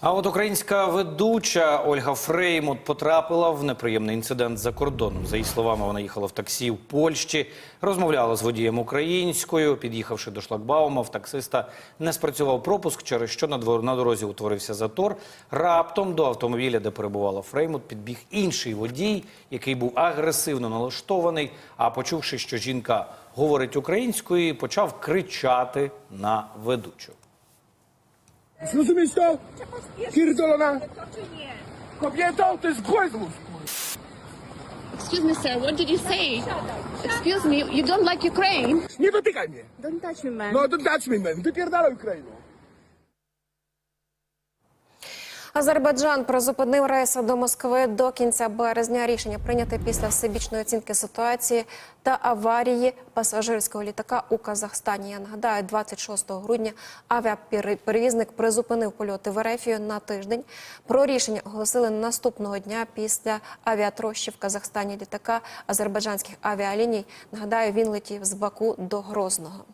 А от українська ведуча Ольга Фреймут потрапила в неприємний інцидент за кордоном. За її словами, вона їхала в таксі в Польщі, розмовляла з водієм українською. Під'їхавши до шлагбаума, в таксиста не спрацював пропуск, через що на двор- дорозі утворився затор. Раптом до автомобіля, де перебувала Фреймут, підбіг інший водій, який був агресивно налаштований. А почувши, що жінка говорить українською, почав кричати на ведучу. Zrozumiesz to? Pierdolona kobieto, to jest błędów. Excuse me, sir. What did you say? Excuse me. You don't like Ukraine? Nie dotykaj mnie. Don't touch me, man. No, dać mi, man. Wypierdalaj Ukrainą. Азербайджан призупинив рейси до Москви до кінця березня. Рішення прийняте після всебічної оцінки ситуації та аварії пасажирського літака у Казахстані. Я нагадаю, 26 грудня авіаперевізник призупинив польоти в Ерефію на тиждень. Про рішення оголосили наступного дня після авіатрощі в Казахстані літака азербайджанських авіаліній. Нагадаю, він летів з Баку до Грозного.